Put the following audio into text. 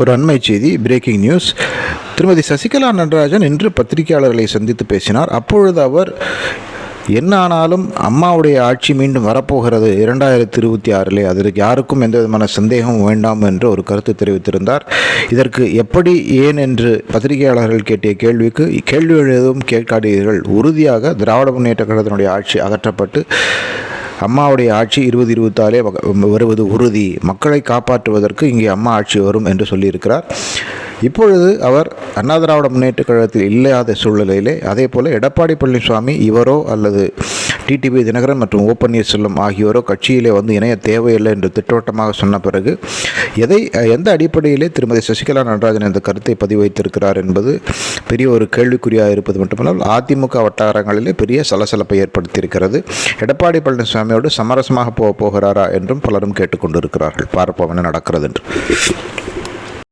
ஒரு அண்மை செய்தி பிரேக்கிங் நியூஸ் திருமதி சசிகலா நடராஜன் இன்று பத்திரிகையாளர்களை சந்தித்து பேசினார். அப்பொழுது அவர் என்ன ஆனாலும் அம்மாவுடைய ஆட்சி மீண்டும் வரப்போகிறது. இரண்டாயிரத்தி இருபத்தி ஆறிலே அதற்கு யாருக்கும் எந்த விதமான சந்தேகமும் வேண்டாம் என்று ஒரு கருத்து தெரிவித்திருந்தார். இதற்கு எப்படி ஏன் என்று பத்திரிகையாளர்கள் கேட்டிய கேள்விக்கு கேள்வி எதுவும் கேட்காதீர்கள். உறுதியாக திராவிட முன்னேற்ற கழகத்தினுடைய ஆட்சி அகற்றப்பட்டு அம்மாவுடைய ஆட்சி இருபது இருபத்தாலே வருவது உறுதி. மக்களை காப்பாற்றுவதற்கு இங்கே அம்மா ஆட்சி வரும் என்று சொல்லியிருக்கிறார். இப்பொழுது அவர் அண்ணா திராவிட முன்னேற்ற கழகத்தில் இல்லாத சூழ்நிலையிலே அதே போல் எடப்பாடி பழனிசாமி இவரோ அல்லது டிடிவி தினகரன் மற்றும் ஓ பன்னீர்செல்வம் ஆகியோரோ கட்சியிலே வந்து இணைய தேவையில்லை என்று திட்டவட்டமாக சொன்ன பிறகு எதை எந்த அடிப்படையிலே திருமதி சசிகலா நடராஜன் இந்த கருத்தை பதிவைத்திருக்கிறார் என்பது பெரிய ஒரு கேள்விக்குறியாக இருப்பது மட்டுமல்லாமல் அதிமுக வட்டாரங்களிலே பெரிய சலசலப்பை ஏற்படுத்தியிருக்கிறது. எடப்பாடி பழனிசாமியோடு சமரசமாக போக போகிறாரா என்றும் பலரும் கேட்டுக்கொண்டிருக்கிறார்கள். பார்ப்போம் என்ன நடக்கிறது என்று